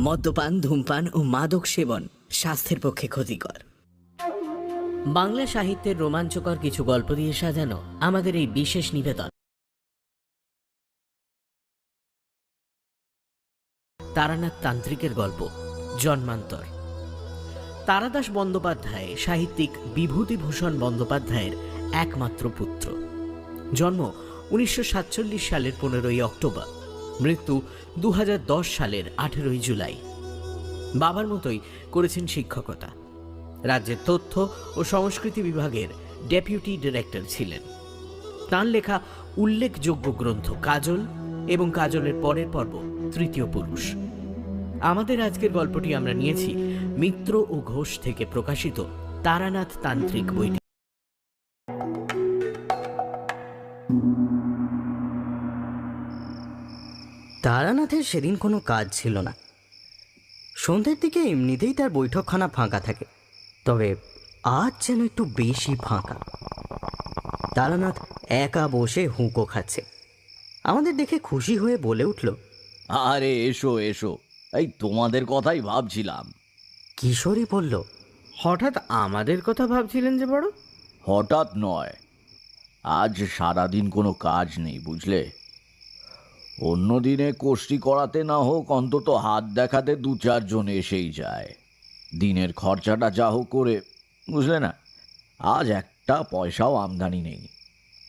মদ্যপান, ধূমপান ও মাদক সেবন স্বাস্থ্যের পক্ষে ক্ষতিকর। বাংলা সাহিত্যের রোমাঞ্চকর কিছু গল্প দিয়ে সাজানো আমাদের এই বিশেষ নিবেদন। তারানাথ তান্ত্রিকের গল্প, জন্মান্তর। তারাদাস বন্দ্যোপাধ্যায় সাহিত্যিক বিভূতিভূষণ বন্দ্যোপাধ্যায়ের একমাত্র পুত্র। জন্ম উনিশশো সাতচল্লিশ সালের পনেরোই অক্টোবর। মৃত্যু দু হাজার দশ সালের আঠেরোই জুলাই। বাবার মতোই করেছেন শিক্ষকতা। রাজ্যের তথ্য ও সংস্কৃতি বিভাগের ডেপুটি ডিরেক্টর ছিলেন। তাঁর লেখা উল্লেখযোগ্য গ্রন্থ কাজল এবং কাজলের পরের পর্ব তৃতীয় পুরুষ। আমাদের আজকের গল্পটি আমরা নিয়েছি মিত্র ও ঘোষ থেকে প্রকাশিত তারানাথ তান্ত্রিক বইটি। তারানাথের সেদিন কোনো কাজ ছিল না। সন্ধ্যের দিকে এমনিতেই তার বৈঠকখানা ফাঁকা থাকে তবে আজ যেন একটু বেশি ফাঁকা। তারানাথ একা বসে হুঁকো খাচ্ছে। আমাদের দেখে খুশি হয়ে বলে উঠল আরে এসো এসো। এই তোমাদের কথাই ভাবছিলাম। কিশোরী বলল হঠাৎ আমাদের কথা ভাবছিলেন যে বড়? হঠাৎ নয় আজ সারাদিন কোনো কাজ নেই বুঝলে? অন্য দিনে কোষ্টি করাতে না হোক অন্তত হাত দেখাতে দু চারজন এসেই যায়। দিনের খরচাটা যা হোক করে বুঝলে না? আজ একটা পয়সাও আমদানি নেই।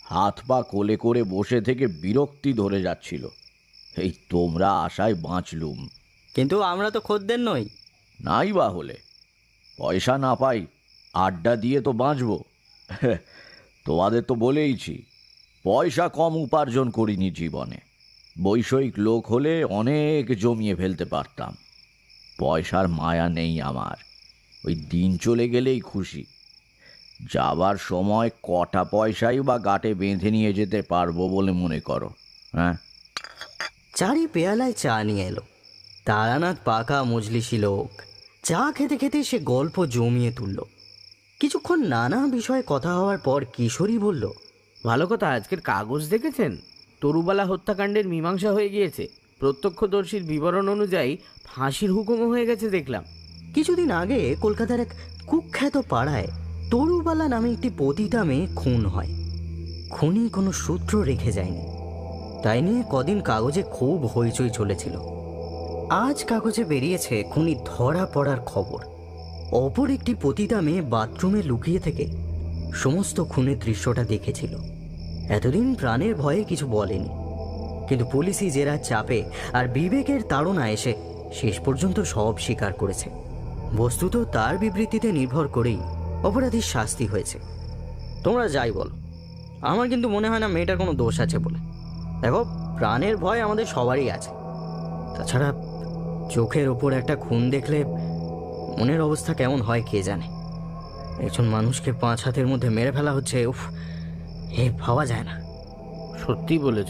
হাত পা কোলে করে বসে থেকে বিরক্তি ধরে যাচ্ছিল। এই তোমরা আশায় বাঁচলুম। কিন্তু আমরা তো খদ্দের নই। নাই বা হলে? পয়সা না পাই আড্ডা দিয়ে তো বাঁচবো। তোমাদের তো বলেইছি পয়সা কম উপার্জন করিনি জীবনে। বৈষয়িক লোক হলে অনেক জমিয়ে ফেলতে পারতাম। পয়সার মায়া নেই আমার। ওই দিন চলে গেলেই খুশি। যাবার সময় কটা পয়সাই বা গাটে বেঁধে নিয়ে যেতে পারব বলে মনে করো হ্যাঁ? চারি পেয়ালায় চা নিয়ে এলো। তারানাথ পাকা মজলিসি লোক। চা খেতে খেতে সে গল্প জমিয়ে তুলল। কিছুক্ষণ নানা বিষয়ে কথা হওয়ার পর কিশোরী বলল ভালো কথা আজকের কাগজ দেখেছেন? তরুবালা হত্যাকাণ্ডের মীমাংসা হয়ে গিয়েছে। প্রত্যক্ষদর্শীর বিবরণ অনুযায়ী ফাঁসির হুকুমও হয়ে গেছে দেখলাম। কিছুদিন আগে কলকাতার এক কুখ্যাত পাড়ায় তরুবালা নামে একটি পতিতা মেয়ে খুন হয়। খুনি কোনো সূত্র রেখে যায়নি। তাই নিয়ে কদিন কাগজে খুব হইচই চলেছিল। আজ কাগজে বেরিয়েছে খুনি ধরা পড়ার খবর। অপর একটি পতিতা মেয়ে বাথরুমে লুকিয়ে থেকে সমস্ত খুনের দৃশ্যটা দেখেছিল। এতদিন প্রাণের ভয়ে কিছু বলেনি। কিন্তু পুলিশি জেরা চাপে আর বিবেকের তাড়না এসে শেষ পর্যন্ত সব স্বীকার করেছে। বস্তুত তার বিবৃতিতে নির্ভর করেই অপরাধীর শাস্তি হয়েছে। তোমরা যাই বলো। আমার কিন্তু মনে হয় না মেয়েটার কোনো দোষ আছে বলে। দেখো, প্রাণের ভয় আমাদের সবারই আছে। তাছাড়া চোখের ওপর একটা খুন দেখলে মনের অবস্থা কেমন হয় কে জানে? একজন মানুষকে পাঁচ হাতের মধ্যে মেরে ফেলা হচ্ছে, উফ এ ভাবা যায় না। সত্যি বলেছ।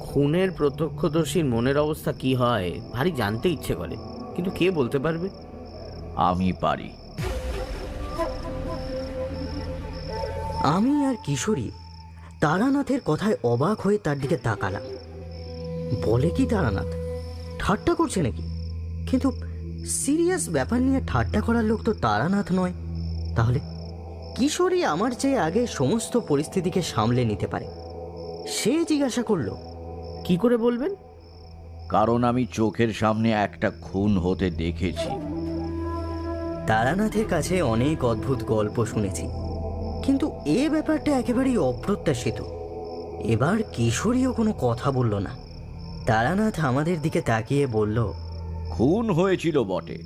খুনের প্রত্যক্ষদর্শীর মনের অবস্থা কি হয় ভারী জানতে ইচ্ছে করে। কিন্তু কে বলতে পারবে? আমি পারি। আমি আর কিশোরী তারানাথের কথায় অবাক হয়ে তার দিকে তাকালাম। বলে কি তারানাথ? ঠাট্টা করছে নাকি? কিন্তু সিরিয়াস ব্যাপার নিয়ে ঠাট্টা করার লোক তো তারানাথ নয়। তাহলে কিশোরী আমার চেয়ে আগে সমস্ত পরিস্থিতিকে সামলে নিতে পারে। সে জিজ্ঞাসা করল কি করে বলবেন? কারণ আমি চোখের সামনে একটা খুন হতে দেখেছি। তারানাথের কাছে অনেক অদ্ভুত গল্প শুনেছি কিন্তু এ ব্যাপারটা একেবারেই অপ্রত্যাশিত। এবার কিশোরীও কোনো কথা বলল না। তারানাথ আমাদের দিকে তাকিয়ে বলল খুন হয়েছিল বটে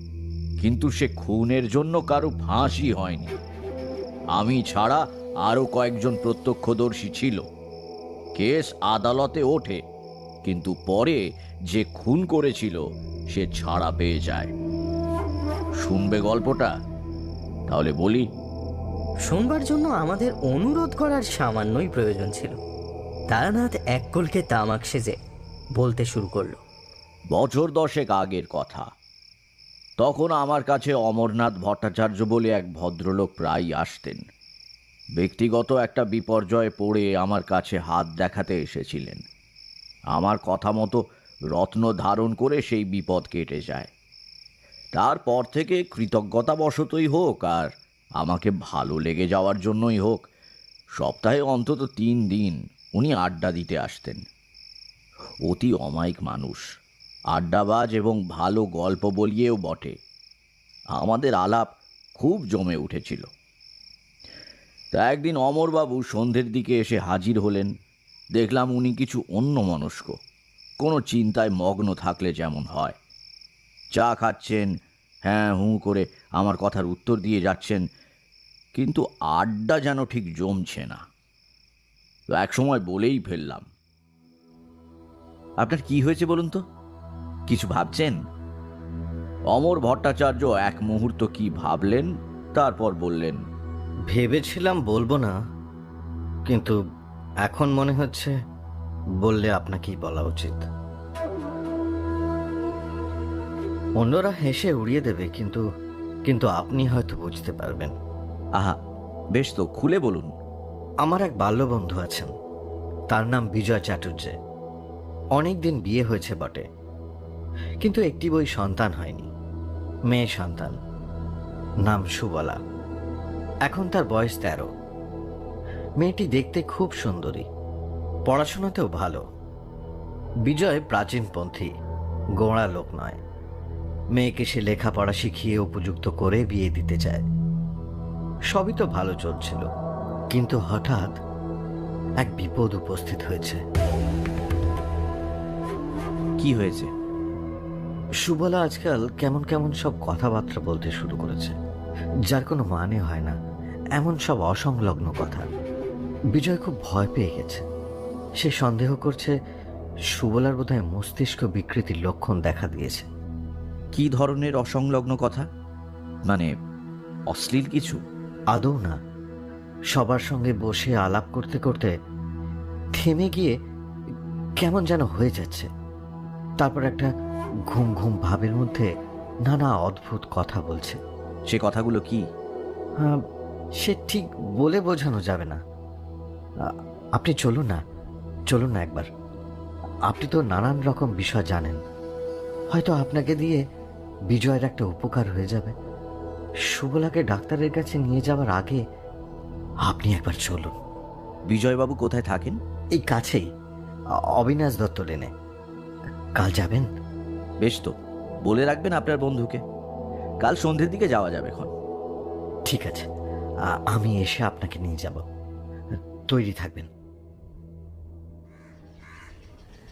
কিন্তু সে খুনের জন্য কারও ফাঁসি হয়নি। আমি ছাড়া আরও কয়েকজন প্রত্যক্ষদর্শী ছিল। কেস আদালতে ওঠে কিন্তু পরে যে খুন করেছিল সে ছাড়া পেয়ে যায়। শুনবে গল্পটা? তাহলে বলি। শোনবার জন্য আমাদের অনুরোধ করার সামান্যই প্রয়োজন ছিল। তারানাথ এক কলকে তামাক সেজে বলতে শুরু করল। বছর দশেক আগের কথা। তখন আমার কাছে অমরনাথ ভট্টাচার্য বলে এক ভদ্রলোক প্রায়ই আসতেন। ব্যক্তিগত একটা বিপর্যয়ে পড়ে আমার কাছে হাত দেখাতে এসেছিলেন। আমার কথা মতো রত্ন ধারণ করে সেই বিপদ কেটে যায়। তারপর থেকে কৃতজ্ঞতাবশতই হোক আর আমাকে ভালো লেগে যাওয়ার জন্যই হোক, সপ্তাহে অন্তত তিন দিন উনি আড্ডা দিতে আসতেন। অতি অমায়িক মানুষ। আড্ডাবাজ এবং ভালো গল্প বলিয়েও বটে। আমাদের আলাপ খুব জমে উঠেছিল। তা একদিন অমরবাবু সন্ধ্যের দিকে এসে হাজির হলেন। দেখলাম উনি কিছু অন্য মনস্ক। কোনো চিন্তায় মগ্ন থাকলে যেমন হয়। চা খাচ্ছেন হ্যাঁ হুঁ করে আমার কথার উত্তর দিয়ে যাচ্ছেন, কিন্তু আড্ডা যেন ঠিক জমছে না। তো এক সময় বলেই ফেললাম, আপনার কি হয়েছে বলুন তো? কিছু ভাবছেন? অমর ভট্টাচার্য এক মুহূর্ত কি ভাবলেন তারপর বললেন ভেবেছিলাম বলব না কিন্তু এখন মনে হচ্ছে বললে আপনাকেই বলা উচিত। অন্যরা হেসে উড়িয়ে দেবে কিন্তু কিন্তু আপনি হয়তো বুঝতে পারবেন। আহা বেশ তো খুলে বলুন। আমার এক বাল্যবন্ধু আছেন তার নাম বিজয় চাটুর্যে অনেক দিন বিয়ে হয়েছে বটে। কিন্তু একটি বই সন্তান হয়নি। মেয়ে সন্তান। নাম সুবলা। এখন তার বয়স তেরো। মেয়েটি দেখতে খুব সুন্দরী। পড়াশোনাতেও ভালো। বিজয় প্রাচীনপন্থী, গোড়া লোক নয়। মেয়েকে সে লেখাপড়া শিখিয়ে উপযুক্ত করে বিয়ে দিতে চায়। সবই তো ভালো চলছিল, কিন্তু হঠাৎ এক বিপদ উপস্থিত হয়েছে। কি হয়েছে? সুবলা আজকাল কেমন কেমন সব কথাবার্তা বলতে শুরু করেছে। যার কোনো মানে হয় না। এমন সব অসংলগ্ন কথা। বিজয় খুব ভয় পেয়ে গেছে। সে সন্দেহ করছে সুবলার বোধহয় মস্তিষ্ক বিকৃতির লক্ষণ দেখা দিয়েছে। কি ধরনের অসংলগ্ন কথা? মানে অশ্লীল কিছু? আদৌ না। সবার সঙ্গে বসে আলাপ করতে করতে থেমে গিয়ে কেমন যেন হয়ে যাচ্ছে। তারপর একটা ঘুম ঘুম ভাবের মধ্যে নানা অদ্ভুত কথা বলছে। সে কথাগুলো কি? আহ, সে ঠিক বলে বোঝানো যাবে না। আপনি চলুন না চলুন না একবার। আপনি তো নানান রকম বিষয় জানেন। হয়তো আপনাকে দিয়ে বিজয়ের একটা উপকার হয়ে যাবে। সুবলাকে ডাক্তারের কাছে নিয়ে যাওয়ার আগে আপনি একবার চলুন। বিজয়বাবু কোথায় থাকেন? এই কাছেই অবিনাশ দত্ত লেনে। কাল যাবেন? বেশ তো বলে রাখবেন আপনার বন্ধুকে। কাল সন্ধ্যের দিকে যাওয়া যাবে এখন। ঠিক আছে আমি এসে আপনাকে নিয়ে যাব। তৈরি থাকবেন।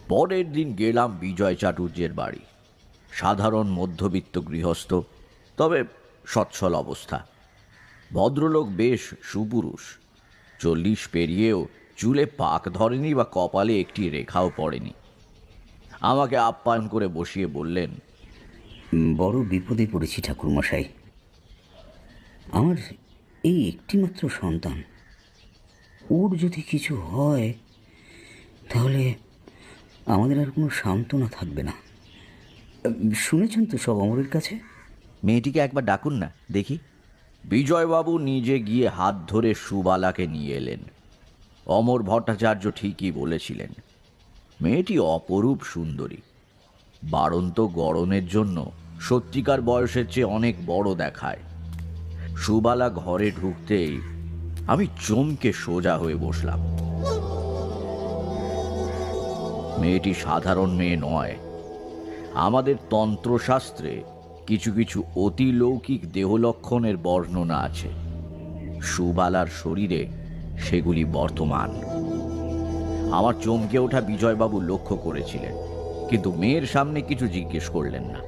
পরের দিন গেলাম বিজয় চাটুর্যের বাড়ি। সাধারণ মধ্যবিত্ত গৃহস্থ তবে সচ্ছল অবস্থা। ভদ্রলোক বেশ সুপুরুষ। চল্লিশ পেরিয়েও চুলে পাক ধরেনি বা কপালে একটি রেখাও পড়েনি। আমাকে আপ্যায়ন করে বসিয়ে বললেন বড় বিপদে পড়েছি ঠাকুরমশাই। আমার এই একটিমাত্র সন্তান। ওর যদি কিছু হয় তাহলে আমাদের আর কোনো সান্ত্বনা থাকবে না। শুনেছেন তো সব অমরের কাছে? মেয়েটিকে একবার ডাকুন না দেখি। বিজয়বাবু নিজে গিয়ে হাত ধরে সুবালাকে নিয়ে এলেন। অমর ভট্টাচার্য ঠিকই বলেছিলেন। মেয়েটি অপরূপ সুন্দরী। বাড়ন্ত গড়নের জন্য সত্যিকার বয়সের চেয়ে অনেক বড় দেখায়। সুবালা ঘরে ঢুকতেই আমি চমকে সোজা হয়ে বসলাম। মেয়েটি সাধারণ মেয়ে নয়। আমাদের তন্ত্রশাস্ত্রে কিছু কিছু অতিলৌকিক দেহলক্ষণের বর্ণনা আছে। সুবালার শরীরে সেগুলি বর্তমান। আমার চমকে ওঠা বিজয়বাবু লক্ষ্য করেছিলেন কিন্তু মেয়ের সামনে কিছু জিজ্ঞেস করলেন না।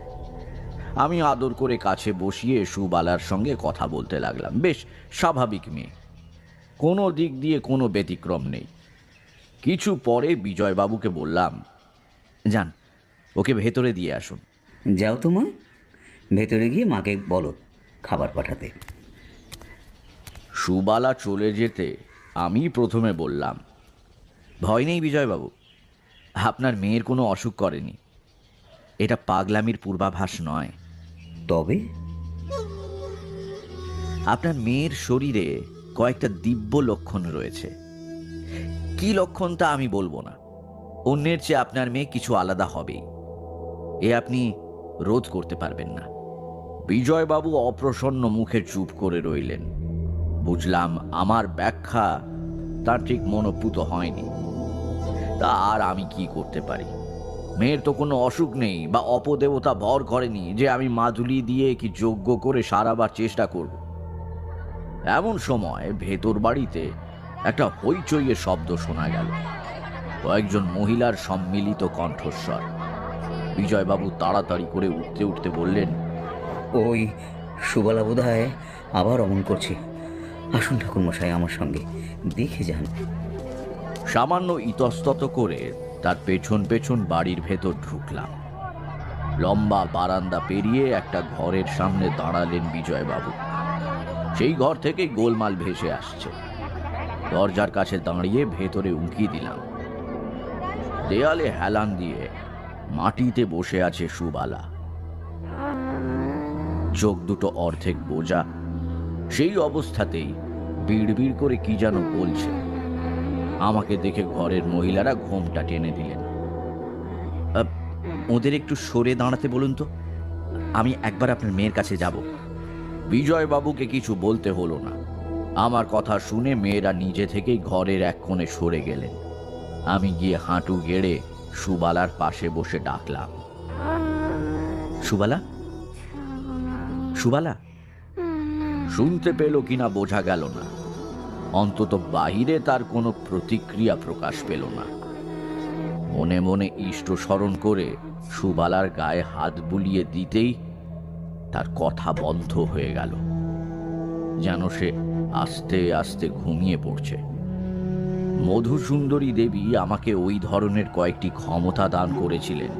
আমি আদর করে কাছে বসিয়ে সুবালার সঙ্গে কথা বলতে লাগলাম। বেশ স্বাভাবিক মেয়ে। কোনো দিক দিয়ে কোনো ব্যতিক্রম নেই। কিছু পরে বিজয়বাবুকে বললাম যান ওকে ভেতরে দিয়ে আসুন। যাও তো মা। ভেতরে গিয়ে মাকে বলো খাবার পাঠাতে। সুবালা চলে যেতে আমি প্রথমে বললাম ভয় নেই বিজয়বাবু। আপনার মেয়ের কোনো অসুখ করেনি। এটা পাগলামির পূর্বাভাস নয়। তবে? আপনার মেয়ের শরীরে কয়েকটা দিব্য লক্ষণ রয়েছে। কি লক্ষণ তা আমি বলব না। অন্যের চেয়ে আপনার মেয়ে কিছু আলাদা হবেই। এ আপনি রোধ করতে পারবেন না। বিজয়বাবু অপ্রসন্ন মুখে চুপ করে রইলেন। বুঝলাম আমার ব্যাখ্যা তার ঠিক মনোপুত হয়নি। তা আর আমি কি করতে পারি? মেয়ের তো কোনো অসুখ নেই বা অপদেবতা ভর করেনি যে আমি মাদুলি দিয়ে কি যোগ্য করে সারাবার চেষ্টা করব। এমন সময় ভেতর বাড়িতে একটা হইচইয়ের শব্দ শোনা গেল। কয়েকজন মহিলার সম্মিলিত কণ্ঠস্বর। বিজয়বাবু তাড়াতাড়ি করে উঠতে উঠতে বললেন, ওই সুবলা বোধ আবার অমন করছে। আসুন ঠাকুরমশাই আমার সঙ্গে, দেখে যান। সামান্য ইতস্তত করে তার পেছন পেছন বাড়ির ভেতর ঢুকলাম। লম্বা বারান্দা পেরিয়ে একটা ঘরের সামনে দাঁড়ালেন বিজয়বাবু। সেই ঘর থেকেই গোলমাল ভেসে আসছে। দরজার কাছে দাঁড়িয়ে ভেতরে উঁকি দিলাম। দেয়ালে হেলান দিয়ে মাটিতে বসে আছে সুবালা। চোখ দুটো অর্ধেক বোঝা। সেই অবস্থাতেই বিড়বিড় করে কি যেন বলছে। আমাকে দেখে ঘরের মহিলারা ঘোমটা টেনে দিলেন। ওদের একটু সরে দাঁড়াতে বলুন তো। আমি একবার আপনার মেয়ের কাছে যাব। বিজয়বাবুকে কিছু বলতে হলো না। আমার কথা শুনে মেয়েরা নিজে থেকেই ঘরের এক কোণে সরে গেলেন। আমি গিয়ে হাঁটু গেড়ে সুবালার পাশে বসে ডাকলাম। সুবালা? সুবালা? শুনতে পেল কিনা বোঝা গেল না। অন্তত বাহিরে তার কোনো প্রতিক্রিয়া প্রকাশ পেল না। মনে মনে ইষ্ট স্মরণ করে সুবালার গায়ে হাত বুলিয়ে দিতেই তার কথা বন্ধ হয়ে গেল। যেন সে আস্তে আস্তে ঘুমিয়ে পড়ছে। মধুসুন্দরী দেবী আমাকে ওই ধরনের কয়েকটি ক্ষমতা দান করেছিলেন।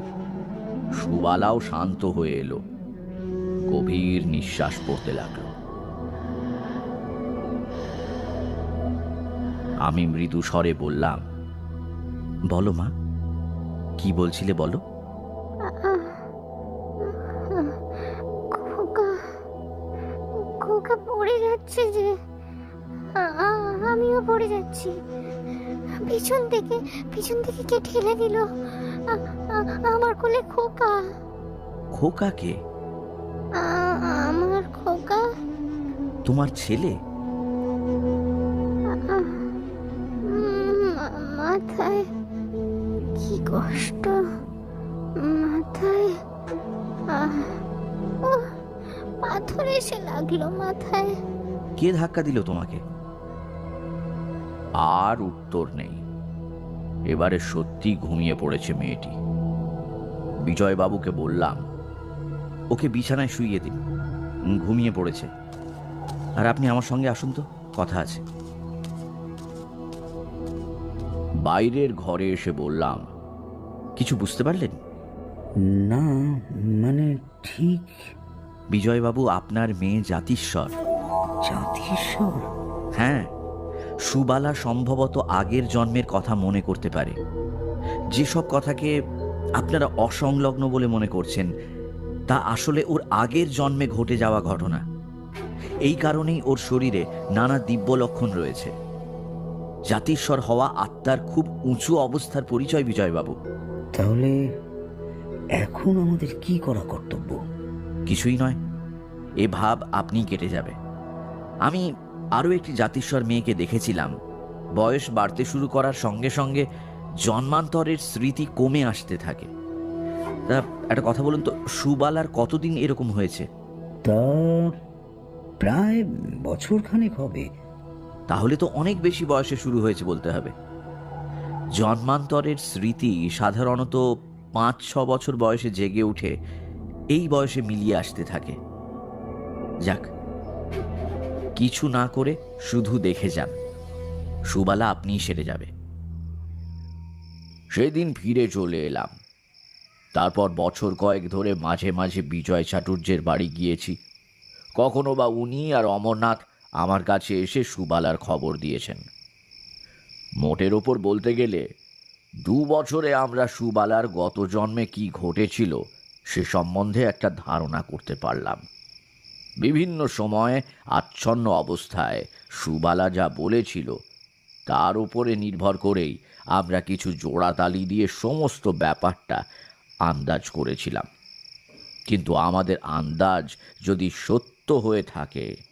সুবালাও শান্ত হয়ে এলো। গভীর নিঃশ্বাস পড়তে লাগল। আমি মৃদু স্বরে বললাম বলো মা কি বলছিলে বলো? খোকা খোকা পড়ে যাচ্ছে যে আমিও পড়ে যাচ্ছি। পিছন থেকে পিছন থেকে কে ঠেলে দিল? আমার কোলে খোকা। খোকাকে আ- আমার খোকা। তোমার ছেলে? মাথায়? কি কষ্ট? মাথায়? পাথর এসে লাগল মাথায়। কে ধাক্কা দিল তোমাকে? আর উত্তর নেই। এবারে সত্যি ঘুমিয়ে পড়েছে মেয়েটি। বিজয়বাবুকে বললাম, ওকে বিছানায় শুইয়ে দিন। ঘুমিয়ে পড়েছে। আর আপনি আমার সঙ্গে আসুন তো, কথা আছে। বাইরের ঘরে এসে বললাম কিছু বুঝতে পারলেন? না মানে ঠিক। বিজয়বাবু আপনার মেয়ে জাতিস্বর। জাতিস্বর? হ্যাঁ সুবালা সম্ভবত আগের জন্মের কথা মনে করতে পারে। যেসব কথাকে আপনারা অসংলগ্ন বলে মনে করছেন তা আসলে ওর আগের জন্মে ঘটে যাওয়া ঘটনা। এই কারণেই ওর শরীরে নানা দিব্য লক্ষণ রয়েছে। জাতিস্বর হওয়া আত্মার খুব উঁচু অবস্থার পরিচয় বিজয়বাবু। তাহলে এখন আমাদের কি করা কর্তব্য? কিছুই নয়। এ ভাব আপনি কেটে যাবে। আমি আরও একটি জাতিস্বর মেয়েকে দেখেছিলাম। বয়স বাড়তে শুরু করার সঙ্গে সঙ্গে জন্মান্তরের স্মৃতি কমে আসতে থাকে। তা একটা কথা বলুন তো সুবালার কতদিন এরকম হয়েছে? তা প্রায় বছর খানেক হবে। তাহলে তো অনেক বেশি বয়সে শুরু হয়েছে বলতে হবে। জন্মান্তরের স্মৃতি সাধারণত পাঁচ, ছ বছর বয়সে জেগে উঠে এই বয়সে মিলিয়ে আসতে থাকে। যাক, কিছু না করে শুধু দেখে যান। সুবালা আপনিই সেরে যাবে। সেদিন ফিরে চলে এলাম। তারপর বছর কয়েক ধরে মাঝে মাঝে বিজয় চাটুর্যের বাড়ি গিয়েছি। কখনো বা উনি আর অমরনাথ আমার কাছে এসে সুবালার খবর দিয়েছেন। মোটের ওপর বলতে গেলে, দু বছরে আমরা সুবালার গত জন্মে কি ঘটেছিল সে সম্বন্ধে একটা ধারণা করতে পারলাম। বিভিন্ন সময়ে আচ্ছন্ন অবস্থায় সুবালা যা বলেছিল, তার উপরে নির্ভর করেই আমরা কিছু জোড়াতালি দিয়ে সমস্ত ব্যাপারটা আন্দাজ করেছিলাম। কিন্তু আমাদের আন্দাজ যদি সত্য হয়ে থাকে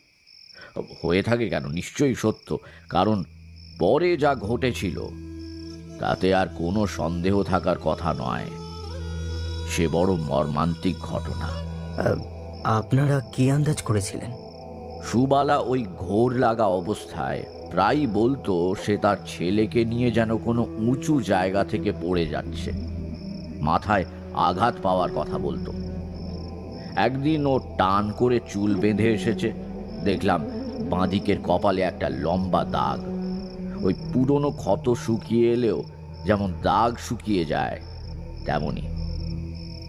হয়ে থাকে কেন? নিশ্চয়ই সত্য। কারণ পরে যা ঘটেছিল তাতে আর কোনো সন্দেহ থাকার কথা নয়। সে বড় মর্মান্তিক ঘটনা। আপনারা কি আন্দাজ করেছিলেন? সুবালা ওই ঘোর লাগা অবস্থায় প্রায়ই বলতো সে তার ছেলেকে নিয়ে যেন কোনো উঁচু জায়গা থেকে পড়ে যাচ্ছে। মাথায় আঘাত পাওয়ার কথা বলতো। একদিন ও টান করে চুল বেঁধে এসেছে। দেখলাম বাঁদিকের কপালে একটা লম্বা দাগ। ওই পুরনো ক্ষত শুকিয়ে এলেও যেমন দাগ শুকিয়ে যায় তেমনি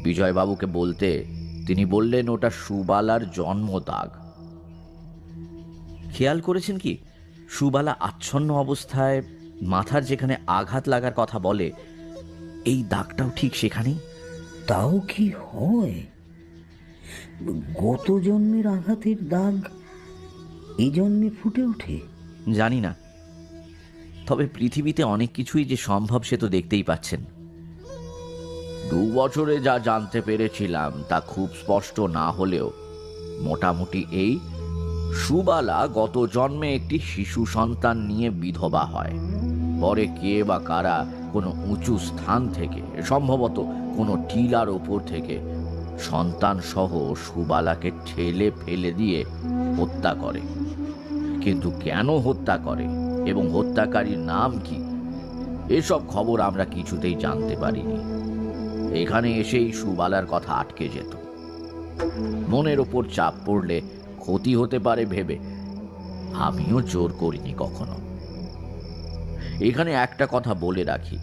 বিজয়বাবুকে বলতে তিনি বললেন, ওটা সুবালার জন্ম দাগ। খেয়াল করেছেন কি? সুবালা আচ্ছন্ন অবস্থায় মাথার যেখানে আঘাত লাগার কথা বলে, এই দাগটাও ঠিক সেখানেই? তাও কি হয়? গত জন্মের আঘাতের দাগ এই জন্মে ফুটে ওঠে। জানি না। তবে পৃথিবীতে অনেক কিছুই যে সম্ভব সে তো দেখতেই পাচ্ছেন। দু বছরে যা জানতে পেরেছিলাম তা খুব স্পষ্ট না হলেও মোটামুটি এই সুবালা গত জন্মে একটি শিশু সন্তান নিয়ে বিধবা হয়। পরে কে বা কারা কোনো উঁচু স্থান থেকে, সম্ভবত কোনো টিলার ওপর থেকে সন্তান সহ সুবালাকে ঠেলে ফেলে দিয়ে হত্যা করে। কিন্তু কেন হত্যা করে এবং হত্যাকারীর নাম কি? এসব খবর আমরা কিছুতেই জানতে পারিনি। এখানে এসেই সুবালার কথা আটকে যেত। মনের ওপর চাপ পড়লে ক্ষতি হতে পারে ভেবে। আমিও জোর করিনি কখনো। এখানে একটা কথা বলে রাখি।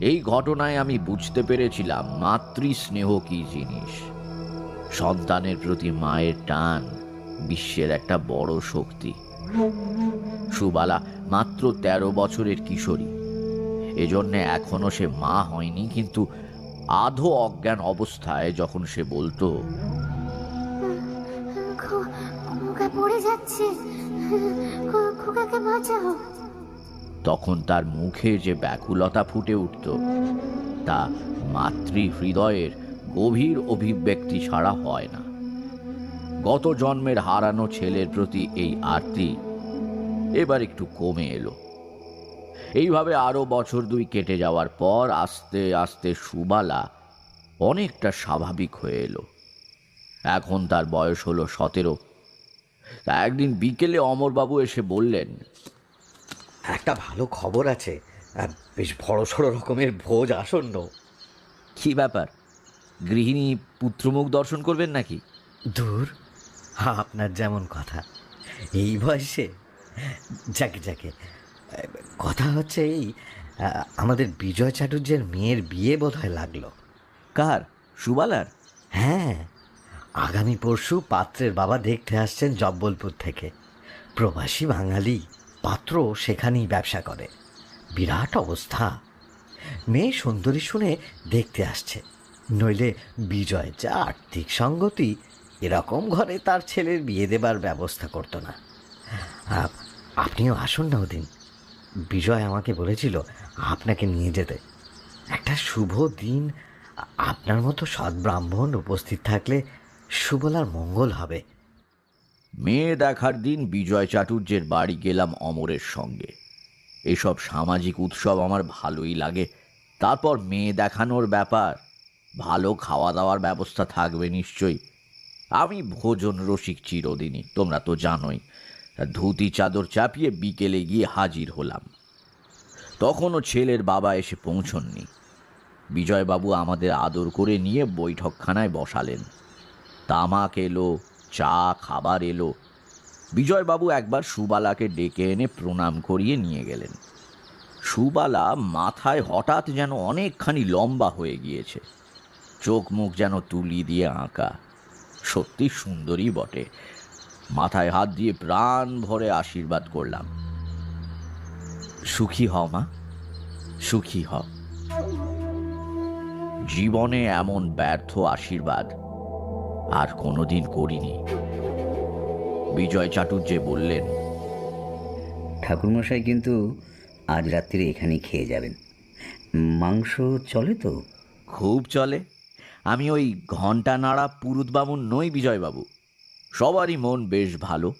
এই ঘটনায় আমি বুঝতে পেরেছিলাম মাতৃস্নেহ কি জিনিস। সন্তানের প্রতি মায়ের টান বিশ্বের একটা বড় শক্তি। সুবালা মাত্র তেরো বছরের কিশোরী। এজন্যে এখনও সে মা হয়নি কিন্তু আধো অজ্ঞান অবস্থায় যখন সে বলতো পড়ে যাচ্ছে। খোকাকে বাঁচাও। তখন তার মুখে যে ব্যাকুলতা ফুটে উঠত তা মাতৃ হৃদয়ের গভীর অভিব্যক্তি ছাড়া হয় না। গত জন্মের হারানো ছেলের প্রতি এই আরতি এবার একটু কমে এলো। এইভাবে আরও বছর দুই কেটে যাওয়ার পর আস্তে আস্তে সুবালা অনেকটা স্বাভাবিক হয়ে এলো। এখন তার বয়স হলো সতেরো। তা একদিন বিকেলে অমরবাবু এসে বললেন একটা ভালো খবর আছে। বেশ বড় সড়ো রকমের ভোজ আসন্ন। কি ব্যাপার? গৃহিণী পুত্রমুখ দর্শন করবেন নাকি? দূর। আপনার যেমন কথা। এই বয়সে যাকে যাকে। কথা হচ্ছে এই আমাদের বিজয় চাটুর্যের মেয়ের বিয়ে বোধহয় লাগল। কার? সুবালার? হ্যাঁ আগামী পরশু পাত্রের বাবা দেখতে আসছেন জব্বলপুর থেকে। প্রবাসী বাঙালি পাত্র সেখানেই ব্যবসা করে। বিরাট অবস্থা। মেয়ে সুন্দরী শুনে দেখতে আসছে। নইলে বিজয় যা আর্থিক সঙ্গতি এরকম ঘরে তার ছেলের বিয়ে দেবার ব্যবস্থা করতো না। আপ- আপনিও আসুন না ওদিন। বিজয় আমাকে বলেছিল আপনাকে নিয়ে যেতে। একটা শুভ দিন। আপনার মতো সৎ ব্রাহ্মণ উপস্থিত থাকলে সুবলার মঙ্গল হবে। মেয়ে দেখার দিন বিজয় চাটুর্যের বাড়ি গেলাম অমরের সঙ্গে। এসব সামাজিক উৎসব আমার ভালোই লাগে। তারপর মেয়ে দেখানোর ব্যাপার। ভালো খাওয়া দাওয়ার ব্যবস্থা থাকবে নিশ্চয়ই। আমি ভোজন রসিক চিরদিনই, তোমরা তো জানোই। ধুতি চাদর চাপিয়ে বিকেলে গিয়ে হাজির হলাম। তখনও ছেলের বাবা এসে পৌঁছননি। বিজয়বাবু আমাদের আদর করে নিয়ে বৈঠকখানায় বসালেন। তামাক এলো, চা, খাবার এলো। বিজয়বাবু একবার সুবালাকে ডেকে এনে প্রণাম করিয়ে নিয়ে গেলেন। সুবালা মাথায় হঠাৎ যেন অনেকখানি লম্বা হয়ে গিয়েছে। চোখ মুখ যেন তুলি দিয়ে আঁকা। সত্যি সুন্দরী বটে। মাথায় হাত দিয়ে প্রাণ ভরে আশীর্বাদ করলাম। সুখী হ মা সুখী হ জীবনে এমন ব্যর্থ আশীর্বাদ আর কোনোদিন করিনি। বিজয় চাটুর্যে বললেন ঠাকুরমশাই কিন্তু আজ রাত্রে এখানেই খেয়ে যাবেন। মাংস চলে তো? খুব চলে। আমি ওই ঘণ্টা নাড়া পুরুত বামুন নই বিজয়বাবু। সবারই মন বেশ ভালো।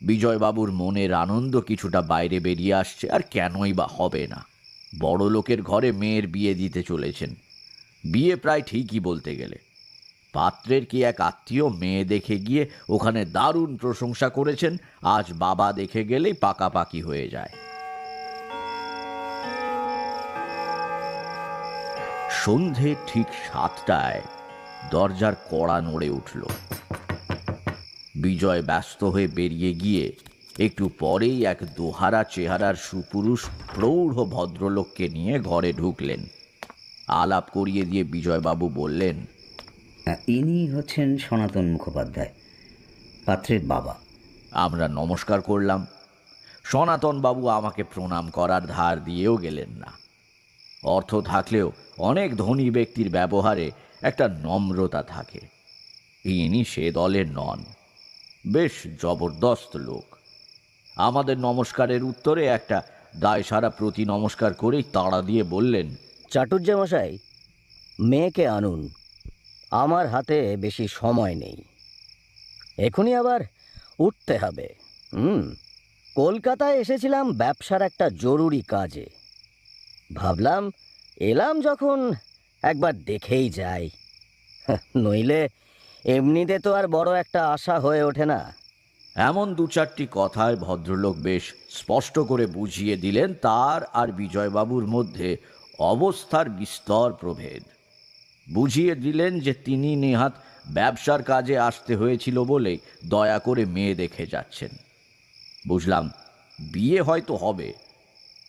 বিজয়বাবুর মনের আনন্দ কিছুটা বাইরে বেরিয়ে আসছে আর কেনই বা হবে না। বড় লোকের ঘরে মেয়ের বিয়ে দিতে চলেছেন। বিয়ে প্রায় ঠিকই বলতে গেলে। পাত্রের কি এক আত্মীয় মেয়ে দেখে গিয়ে ওখানে দারুণ প্রশংসা করেছেন, আজ বাবা দেখে গেলেই পাকাপাকি হয়ে যায়। সন্ধে ঠিক সাতটায় দরজার কড়া নড়ে উঠল। বিজয় ব্যস্ত হয়ে বেরিয়ে গিয়ে একটু পরেই এক দোহারা চেহারার সুপুরুষ প্রৌঢ় ভদ্রলোককে নিয়ে ঘরে ঢুকলেন। আলাপ করিয়ে দিয়ে বিজয়বাবু বললেন ইনি হচ্ছেন সনাতন মুখোপাধ্যায় পাত্রের বাবা। আমরা নমস্কার করলাম। সনাতনবাবু আমাকে প্রণাম করার ধার দিয়েও গেলেন না। অর্থ থাকলেও অনেক ধনী ব্যক্তির ব্যবহারে একটা নম্রতা থাকে। ইনি সে দলের নন। বেশ জবরদস্ত লোক। আমাদের নমস্কারের উত্তরে একটা দায়সারা প্রতি নমস্কার করেই তাড়া দিয়ে বললেন চাটুর্যমশাই মেয়েকে আনুন। আমার হাতে বেশি সময় নেই। এখনই আবার উঠতে হবে। হুম, কলকাতায় এসেছিলাম ব্যবসার একটা জরুরি কাজে। ভাবলাম, এলাম যখন একবার দেখেই যাই। নইলে এমনিতে তো আর বড় একটা আশা হয়ে ওঠে না। এমন দু চারটি কথায় ভদ্রলোক বেশ স্পষ্ট করে বুঝিয়ে দিলেন তার আর বিজয়বাবুর মধ্যে অবস্থার বিস্তর প্রভেদ। বুঝিয়ে দিলেন যে তিনি নেহাত ব্যবসার কাজে আসতে হয়েছিল বলেই দয়া করে মেয়ে দেখে যাচ্ছেন। বুঝলাম, বিয়ে হয়তো হবে।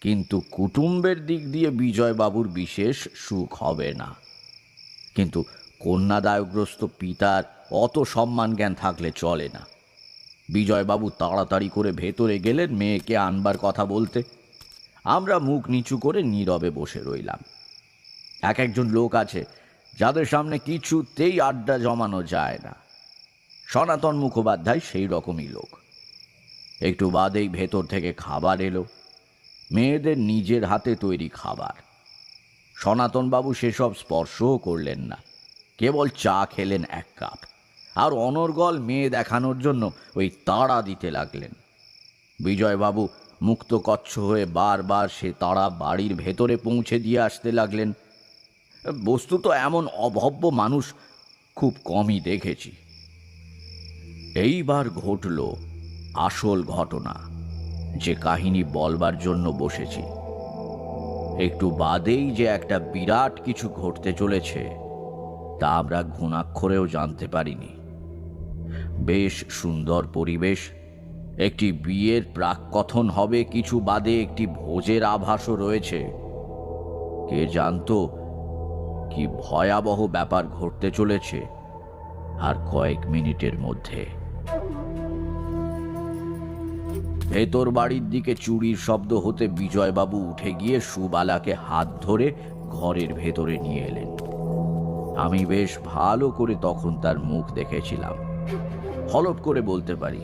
কিন্তু কুটুম্বের দিক দিয়ে বিজয়বাবুর বিশেষ সুখ হবে না। কিন্তু কন্যাদায়গ্রস্ত পিতার অত সম্মান জ্ঞান থাকলে চলে না। বিজয়বাবু তাড়াতাড়ি করে ভেতরে গেলেন মেয়েকে আনবার কথা বলতে। আমরা মুখ নিচু করে নীরবে বসে রইলাম। এক একজন লোক আছে যাদের সামনে কিছুতেই আড্ডা জমানো যায় না। সনাতন মুখোপাধ্যায় সেই রকমই লোক। একটু বাদেই ভেতর থেকে খাবার এলো। মেয়েদের নিজের হাতে তৈরি খাবার। সনাতনবাবু সেসব স্পর্শও করলেন না। কেবল চা খেলেন এক কাপ। আর অনর্গল মেয়ে দেখানোর জন্য ওই তাড়া দিতে লাগলেন। বিজয়বাবু মুক্ত কচ্ছ হয়ে বারবার সে তাড়া বাড়ির ভেতরে পৌঁছে দিয়ে আসতে লাগলেন। বস্তুত এমন অভব্য মানুষ, খুব কমই দেখেছি। এইবার ঘটল আসল ঘটনা। যে কাহিনী বলবার জন্য বসেছি। একটু বাদেই যে একটা বিরাট কিছু ঘটতে চলেছে, তা আমরা ঘুণাক্ষরেও জানতে পারিনি। বেশ সুন্দর পরিবেশ, একটি বিয়ের প্রাককথন হবে, কিছু বাদে একটি ভোজের আভাসও রয়েছে। কে জানতো কি ভয়াবহ ব্যাপার ঘটতে চলেছে, আর কয়েক মিনিটের মধ্যে। ভেতর বাড়ির দিকে চুরির শব্দ হতে বিজয়বাবু উঠে গিয়ে সুবালাকে হাত ধরে ঘরের ভেতরে নিয়ে এলেন। আমি বেশ ভালো করে তখন তার মুখ দেখেছিলাম। হলপ করে বলতে পারি,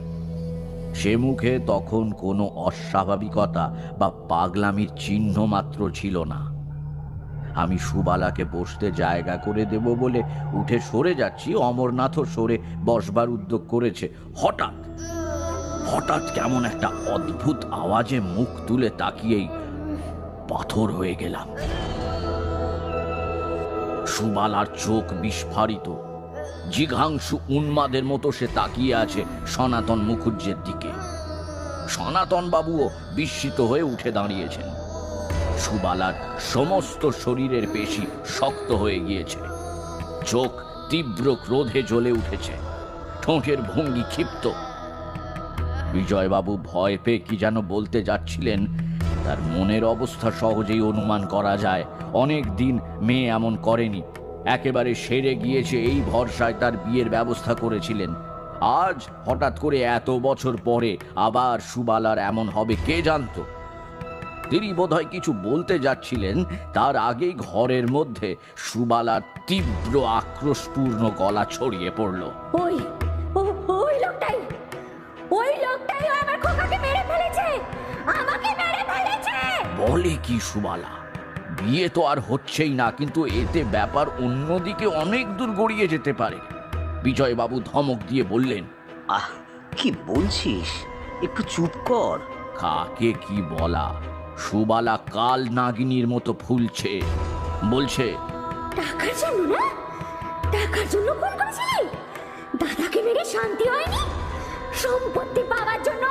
সে মুখে তখন কোনো অস্বাভাবিকতা বা পাগলামির চিহ্ন মাত্র ছিল না। আমি সুবালাকে বসতে জায়গা করে দেব বলে উঠে সরে যাচ্ছি, অমরনাথও সরে বসবার উদ্যোগ করেছে। হঠাৎ হঠাৎ কেমন একটা অদ্ভুত আওয়াজে মুখ তুলে তাকিয়েই পাথর হয়ে গেলাম। সুবালার চোখ বিস্ফারিত। জিঘাংশু উন্মাদের মতো সে তাকিয়ে আছে সনাতন মুখুজ্জের দিকে। সনাতন বাবুও বিস্মিত হয়ে উঠে দাঁড়িয়েছেন। সুবালার সমস্ত শরীরের পেশি শক্ত হয়ে গিয়েছে। চোখ তীব্র ক্রোধে জ্বলে উঠেছে। ঠোঁটের ভঙ্গি ক্ষিপ্ত। বিজয়বাবু ভয় পেয়ে কি যেন বলতে যাচ্ছিলেন, তার মনের অবস্থা সহজেই অনুমান করা যায়। অনেক দিন মেয়ে এমন করেনি। একেবারে সেরে গিয়েছে এই ভরসায় তার বিয়ের ব্যবস্থা করেছিলেন। আজ হঠাৎ করে এত বছর পরে আবার সুবালার এমন হবে, কে জানতো? তিনি বোধহয় কিছু বলতে যাচ্ছিলেন, তার আগেই ঘরের মধ্যে সুবালার তীব্র আক্রোশপূর্ণ গলা ছড়িয়ে পড়ল। ওই বলে কি সুবালা? বিয়ে তো আর হচ্ছেই না কিন্তু এতে ব্যাপার অন্যদিকে অনেক দূর গড়িয়ে যেতে পারে। বিজয়বাবু ধমক দিয়ে বললেন আহ কি বলছিস? একটু চুপ কর। কাকে কি বলা? সুবালা কাল নাগিনীর মতো ফুলছে। বলছে টাকার জন্য না? টাকার জন্য ফোন করেছিলি? দাদাকে মেরে শান্তি হয়নি? সম্পত্তি পাওয়ার জন্য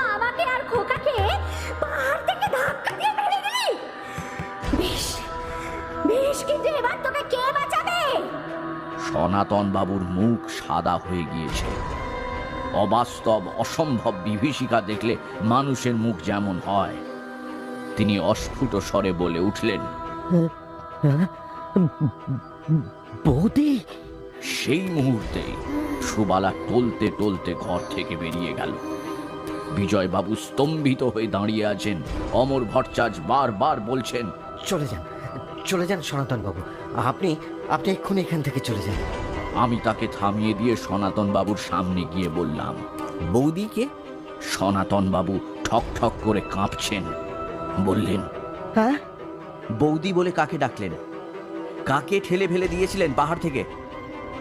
সনাতন বাবুর মুখ সাদা হয়ে গিয়েছে। অবাস্তব অসম্ভব বিভীষিকা দেখলে মানুষের মুখ যেমন হয়। তিনি অস্ফুট স্বরে বলে উঠলেন বৌদি? সেই মুহূর্তে সুবালা টলতে টলতে ঘর থেকে বেরিয়ে গেল। বিজয়বাবু স্তম্ভিত হয়ে দাঁড়িয়ে আছেন। অমর ভট্টাচার্য বারবার বলছেন চলে যান চলে যান সনাতন বাবু। আপনি আপনি এক্ষুনি এখান থেকে চলে যান। আমি তাকে থামিয়ে দিয়ে সনাতন বাবুর সামনে গিয়ে বললাম বৌদিকে? সনাতন বাবু ঠক ঠক করে কাঁপছেন। বললেন হ্যাঁ? বৌদি বলে কাকে ডাকলেন? কাকে ঠেলে ফেলে দিয়েছিলেন পাহাড় থেকে?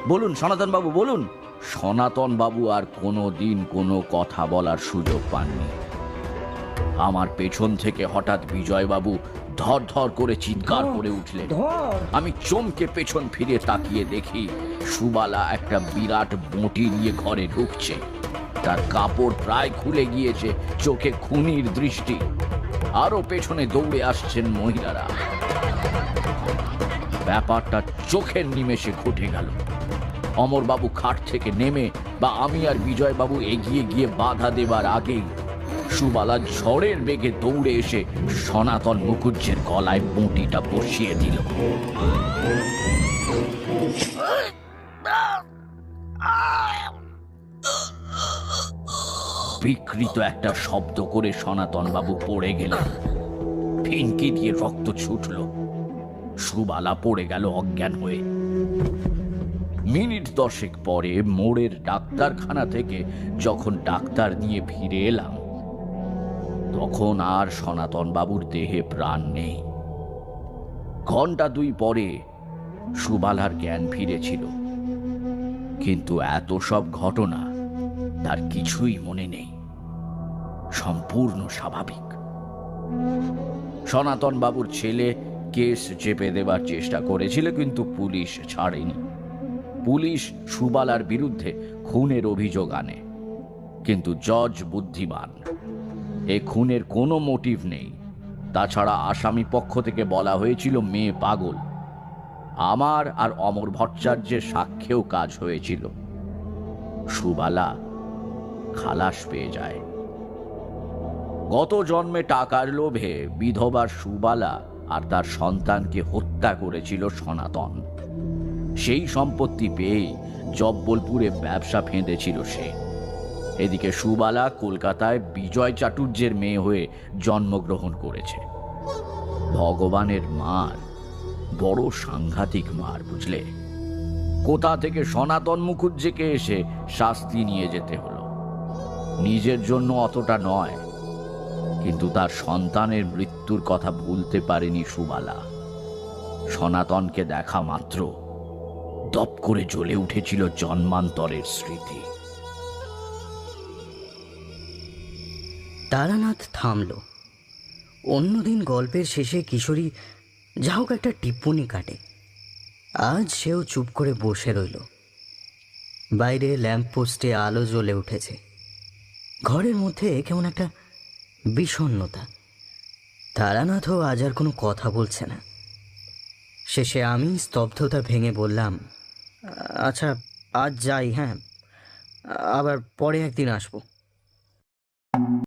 বলুন সনাতন বাবু বলুন! সনাতন বাবু আর কোনো দিন কোনো কথা বলার সুযোগ পাননি। আমার পেছন থেকে হঠাৎ বিজয়বাবু ধর ধর করে চিৎকার করে উঠলেন। আমি চমকে পেছন ফিরে তাকিয়ে দেখি সুবালা একটা বিরাট বঁটি নিয়ে ঘরে ঢুকছে। তার কাপড় প্রায় খুলে গিয়েছে চোখে খুনির দৃষ্টি। আরও পেছনে দৌড়ে আসছেন মহিলারা। ব্যাপারটা চোখের নিমেষে ঘটে গেল। অমরবাবু খাট থেকে নেমে বা আমি আর বিজয়বাবু এগিয়ে গিয়ে বাধা দেবার আগেই সুবালা ঝড়ের বেগে দৌড়ে এসে সনাতন মুখুজ্জের গলায় বঁটিটা বসিয়ে দিল। বিকৃত একটা শব্দ করে সনাতন বাবু পড়ে গেলেন। ফিনকি দিয়ে রক্ত ছুটল। সুবালা পড়ে গেল অজ্ঞান হয়ে। মিনিট দশেক পরে মোড়ের ডাক্তারখানা থেকে যখন ডাক্তার নিয়ে ফিরে এলাম তখন আর সনাতন বাবুর দেহে প্রাণ নেই। ঘণ্টা দুই পরে সুবালার জ্ঞান ফিরেছিল। কিন্তু এত সব ঘটনা তার কিছুই মনে নেই। সম্পূর্ণ স্বাভাবিক। সনাতন বাবুর ছেলে কেস চেপে দেবার চেষ্টা করেছিল, কিন্তু পুলিশ ছাড়েনি। পুলিশ সুবালার বিরুদ্ধে খুনের অভিযোগ আনে, কিন্তু জজ বুদ্ধিমান এ খুনের কোনো মোটিভ নেই। তাছাড়া আসামি পক্ষ থেকে বলা হয়েছিল, মেয়ে পাগল। আমার আর অমর ভট্টাচার্যের সাক্ষ্যেও কাজ হয়েছিল। সুবালা খালাস পেয়ে যায়। গত জন্মে টাকার লোভে বিধবার সুবালা আর তার সন্তানকে হত্যা করেছিল সনাতন। সেই সম্পত্তি পেয়েই জব্বলপুরে ব্যবসা ফেঁদেছিল সে। এদিকে সুবালা কলকাতায় বিজয় চাটুর্যের মেয়ে হয়ে জন্মগ্রহণ করেছে। ভগবানের মার, বড় সাংঘাতিক মার, বুঝলে? কোথা থেকে সনাতন মুখুজ্জেকে এসে শাস্তি নিয়ে যেতে হলো? নিজের জন্য অতটা নয়, কিন্তু তার সন্তানের মৃত্যুর কথা ভুলতে পারেনি সুবালা। সনাতনকে দেখা মাত্র দপ করে জ্বলে উঠেছিল জন্মান্তরের স্মৃতি। তারানাথ থামল। অন্যদিন গল্পের শেষে কিশোরী যা হোক একটা টিপ্পনি কাটে। আজ সেও চুপ করে বসে রইল। বাইরে ল্যাম্পপোস্টে আলো জ্বলে উঠেছে। ঘরের মধ্যে কেমন একটা বিষণ্ণতা। তারানাথও আজ আর কোনো কথা বলছে না। শেষে আমি স্তব্ধতা ভেঙে বললাম আচ্ছা আজ যাই হ্যাঁ। আবার পরে একদিন আসব।